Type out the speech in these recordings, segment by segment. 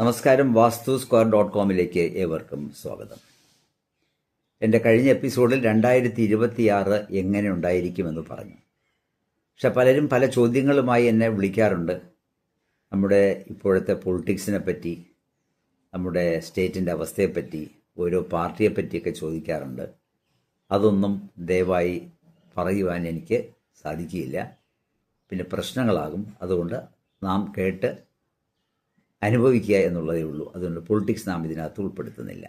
നമസ്കാരം വാസ്തു square dot കോമിലേക്ക് ഏവർക്കും സ്വാഗതം. എന്റെ കഴിഞ്ഞ എപ്പിസോഡിൽ രണ്ടായിരത്തി ഇരുപത്തിയാറ് എങ്ങനെ ഉണ്ടായിരിക്കുമെന്ന് പറഞ്ഞു. പക്ഷെ പലരും പല ചോദ്യങ്ങളുമായി എന്നെ വിളിക്കാറുണ്ട്. നമ്മുടെ ഇപ്പോഴത്തെ പൊളിറ്റിക്സിനെ പറ്റി നമ്മുടെ സ്റ്റേറ്റിന്റെ അവസ്ഥയെപ്പറ്റി ഓരോ പാർട്ടിയെ പറ്റിയൊക്കെ ചോദിക്കാറുണ്ട്. അതൊന്നും ദയവായി പറയുവാൻ എനിക്ക് സാധിക്കില്ല പിന്നെ പ്രശ്നങ്ങളാകും. അതുകൊണ്ട് നാം കേട്ട് അനുഭവിക്കുക എന്നുള്ളതേ ഉള്ളൂ. അതുകൊണ്ട് പൊളിറ്റിക്സ് നാം ഇതിനകത്ത് ഉൾപ്പെടുത്തുന്നില്ല.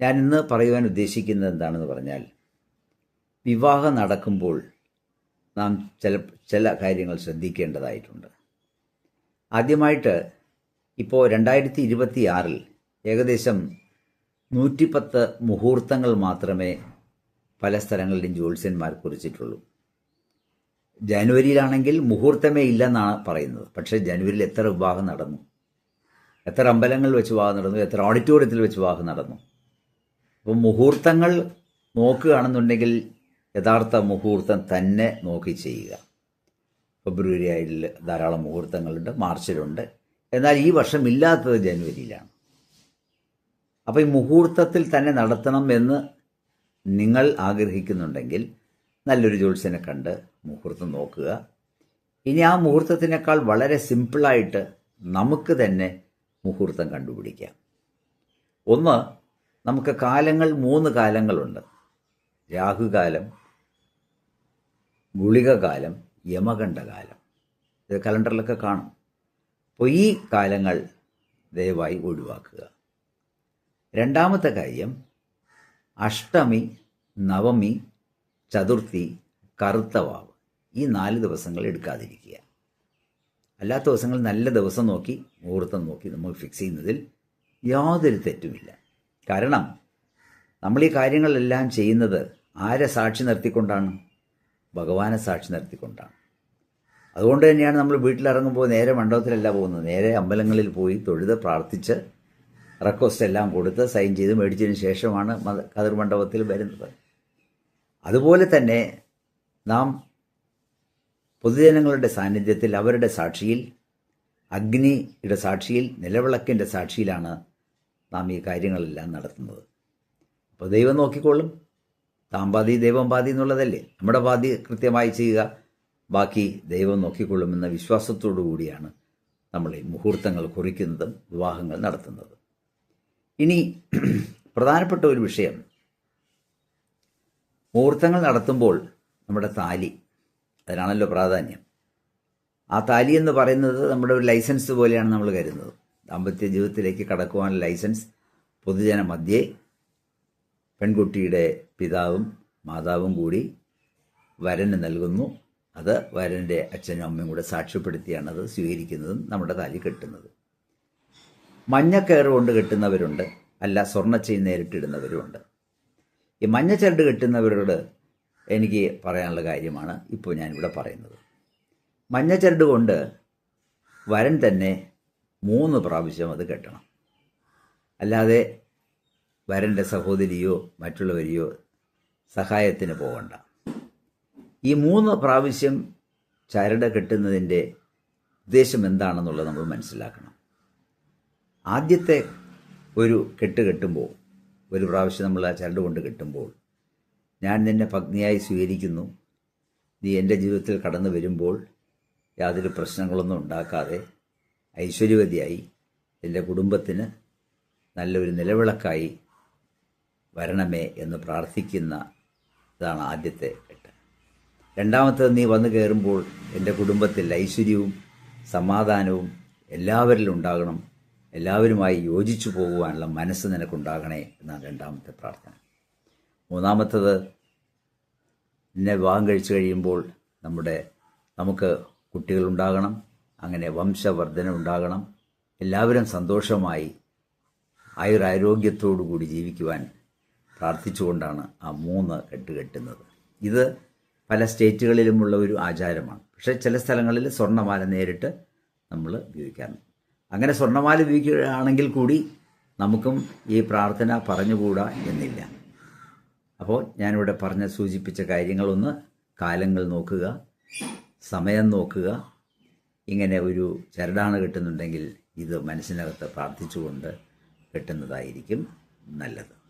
ഞാൻ ഇന്ന് പറയുവാൻ ഉദ്ദേശിക്കുന്നത് എന്താണെന്ന് പറഞ്ഞാൽ വിവാഹം നടക്കുമ്പോൾ നാം ചില ചില കാര്യങ്ങൾ ശ്രദ്ധിക്കേണ്ടതായിട്ടുണ്ട്. ആദ്യമായിട്ട് ഇപ്പോൾ രണ്ടായിരത്തി ഇരുപത്തി ആറിൽ ഏകദേശം നൂറ്റിപ്പത്ത് മുഹൂർത്തങ്ങൾ മാത്രമേ പല സ്ഥലങ്ങളിലും ജ്യോത്സ്യന്മാർ കുറിച്ചിട്ടുള്ളൂ. ജനുവരിയിലാണെങ്കിൽ മുഹൂർത്തമേ ഇല്ലെന്നാണ് പറയുന്നത്. പക്ഷേ ജനുവരിയിൽ എത്ര വിവാഹം നടന്നു? എത്ര അമ്പലങ്ങളിൽ വെച്ച് വിവാഹം നടന്നു? എത്ര ഓഡിറ്റോറിയത്തിൽ വെച്ച് വിവാഹം നടന്നു? അപ്പോൾ മുഹൂർത്തങ്ങൾ നോക്കുകയാണെന്നുണ്ടെങ്കിൽ യഥാർത്ഥ മുഹൂർത്തം തന്നെ നോക്കി ചെയ്യുക. ഫെബ്രുവരി ആയിൽ ധാരാളം മുഹൂർത്തങ്ങളുണ്ട് മാർച്ചിലുണ്ട്. എന്നാൽ ഈ വർഷം ഇല്ലാത്തത് ജനുവരിയിലാണ്. അപ്പോൾ ഈ മുഹൂർത്തത്തിൽ തന്നെ നടത്തണം എന്ന് നിങ്ങൾ ആഗ്രഹിക്കുന്നുണ്ടെങ്കിൽ നല്ലൊരു ജ്യോത്സ്യനെ കണ്ട് മുഹൂർത്തം നോക്കുക. ഇനി ആ മുഹൂർത്തത്തിനേക്കാൾ വളരെ സിമ്പിളായിട്ട് നമുക്ക് തന്നെ മുഹൂർത്തം കണ്ടുപിടിക്കാം. ഒന്ന് നമുക്ക് കാലങ്ങൾ മൂന്ന് കാലങ്ങളുണ്ട്. രാഹുകാലം ഗുളികകാലം യമകണ്ഠകാലം ഇത് കലണ്ടറിലൊക്കെ കാണും. അപ്പോൾ ഈ കാലങ്ങൾ ദയവായി ഒഴിവാക്കുക. രണ്ടാമത്തെ കാര്യം അഷ്ടമി നവമി ചതുർത്ഥി കറുത്തവാവ് ഈ നാല് ദിവസങ്ങൾ എടുക്കാതിരിക്കുക. അല്ലാത്ത ദിവസങ്ങൾ നല്ല ദിവസം നോക്കി മുഹൂർത്തം നോക്കി നമ്മൾ ഫിക്സ് ചെയ്യുന്നതിൽ യാതൊരു തെറ്റുമില്ല. കാരണം നമ്മൾ ഈ കാര്യങ്ങളെല്ലാം ചെയ്യുന്നത് ആരെ സാക്ഷി നിർത്തിക്കൊണ്ടാണ്? ഭഗവാനെ സാക്ഷി നിർത്തിക്കൊണ്ടാണ്. അതുകൊണ്ട് തന്നെയാണ് നമ്മൾ വീട്ടിലിറങ്ങുമ്പോൾ നേരെ മണ്ഡപത്തിലല്ല പോകുന്നത്. നേരെ അമ്പലങ്ങളിൽ പോയി തൊഴുത് പ്രാർത്ഥിച്ച് റെക്വസ്റ്റ് എല്ലാം കൊടുത്ത് സൈൻ ചെയ്ത് മേടിച്ചതിന് ശേഷമാണ് കതിർ മണ്ഡപത്തിൽ വരുന്നത്. അതുപോലെ തന്നെ നാം പൊതുജനങ്ങളുടെ സാന്നിധ്യത്തിൽ അവരുടെ സാക്ഷിയിൽ അഗ്നിയുടെ സാക്ഷിയിൽ നിലവിളക്കിന്റെ സാക്ഷിയിലാണ് നാം ഈ കാര്യങ്ങളെല്ലാം നടത്തുന്നത്. അപ്പോൾ ദൈവം നോക്കിക്കോളും. താം പാതി ദൈവം പാതി എന്നുള്ളതല്ലേ? നമ്മുടെ പാതി കൃത്യമായി ചെയ്യുക. ബാക്കി ദൈവം നോക്കിക്കൊള്ളുമെന്ന വിശ്വാസത്തോടു കൂടിയാണ് നമ്മൾ ഈ മുഹൂർത്തങ്ങൾ കുറിക്കുന്നതും വിവാഹങ്ങൾ നടത്തുന്നത്. ഇനി പ്രധാനപ്പെട്ട ഒരു വിഷയം മുഹൂർത്തങ്ങൾ നടത്തുമ്പോൾ നമ്മുടെ താലി. അതിനാണല്ലോ പ്രാധാന്യം. ആ താലി എന്ന് പറയുന്നത് നമ്മുടെ ഒരു ലൈസൻസ് പോലെയാണ് നമ്മൾ കരുതുന്നത്. ദാമ്പത്യ ജീവിതത്തിലേക്ക് കടക്കുവാനുള്ള ലൈസൻസ് പൊതുജന മധ്യേ പെൺകുട്ടിയുടെ പിതാവും മാതാവും കൂടി വരന് നൽകുന്നു. അത് വരന്റെ അച്ഛനും അമ്മയും കൂടെ സാക്ഷ്യപ്പെടുത്തിയാണ് അത് സ്വീകരിക്കുന്നതും നമ്മുടെ താലി കെട്ടുന്നത്. മഞ്ഞക്കയറ് കൊണ്ട് കെട്ടുന്നവരുണ്ട്. അല്ല സ്വർണ നേരിട്ടിടുന്നവരുമുണ്ട്. ഈ മഞ്ഞച്ചരട് കെട്ടുന്നവരോട് എനിക്ക് പറയാനുള്ള കാര്യമാണ് ഇപ്പോൾ ഞാനിവിടെ പറയുന്നത്. മഞ്ഞച്ചരട് കൊണ്ട് വരൻ തന്നെ മൂന്ന് പ്രാവശ്യം അത് കെട്ടണം. അല്ലാതെ വരന്റെ സഹോദരിയോ മറ്റുള്ളവരെയോ സഹായത്തിന് പോകണ്ട. ഈ മൂന്ന് പ്രാവശ്യം ചരട് കെട്ടുന്നതിന്റെ ഉദ്ദേശം എന്താണെന്നുള്ളത് നമ്മൾ മനസ്സിലാക്കണം. ആദ്യത്തെ ഒരു കെട്ട് കെട്ടുമ്പോൾ ഒരു പ്രാവശ്യം നമ്മൾ ആ ചരട് കൊണ്ട് കെട്ടുമ്പോൾ ഞാൻ നിന്നെ പത്നിയായി സ്വീകരിക്കുന്നു. നീ എന്റെ ജീവിതത്തിൽ കടന്നു വരുമ്പോൾ യാതൊരു പ്രശ്നങ്ങളൊന്നും ഉണ്ടാക്കാതെ ഐശ്വര്യവതിയായി എന്റെ കുടുംബത്തിന് നല്ലൊരു നിലവിളക്കായി വരണമേ എന്ന് പ്രാർത്ഥിക്കുന്ന ഇതാണ് ആദ്യത്തെ കെട്ട് രണ്ടാമത്തത് നീ വന്നു കയറുമ്പോൾ എന്റെ കുടുംബത്തിൽ ഐശ്വര്യവും സമാധാനവും എല്ലാവരിലും ഉണ്ടാകണം. എല്ലാവരുമായി യോജിച്ചു പോകുവാനുള്ള മനസ്സ് നിനക്കുണ്ടാകണേ എന്നാണ് രണ്ടാമത്തെ പ്രാർത്ഥന. മൂന്നാമത്തത് നിന്നെ വിവാഹം കഴിച്ചു കഴിയുമ്പോൾ നമ്മുടെ നമുക്ക് കുട്ടികളുണ്ടാകണം അങ്ങനെ വംശവർധന ഉണ്ടാകണം. എല്ലാവരും സന്തോഷമായി ആയുരാരോഗ്യത്തോടു കൂടി ജീവിക്കുവാൻ പ്രാർത്ഥിച്ചുകൊണ്ടാണ് ആ മൂന്ന് കെട്ട് കെട്ടുന്നത്. ഇത് പല സ്റ്റേറ്റുകളിലുമുള്ള ഒരു ആചാരമാണ്. പക്ഷേ ചില സ്ഥലങ്ങളിൽ സ്വർണമാല നേരിട്ട് നമ്മൾ ഉപയോഗിക്കാറുണ്ട്. അങ്ങനെ സ്വർണമാല ഉപയോഗിക്കുകയാണെങ്കിൽ കൂടി നമുക്കും ഈ പ്രാർത്ഥന പറഞ്ഞുകൂടാ എന്നില്ല. അപ്പോൾ ഞാനിവിടെ പറഞ്ഞ സൂചിപ്പിച്ച കാര്യങ്ങളൊന്ന് കാലങ്ങൾ നോക്കുക സമയം നോക്കുക. ഇങ്ങനെ ഒരു ചരടാണ് കിട്ടുന്നുണ്ടെങ്കിൽ ഇത് മനസ്സിനകത്ത് പ്രാർത്ഥിച്ചുകൊണ്ട് കിട്ടുന്നതായിരിക്കും നല്ലത്.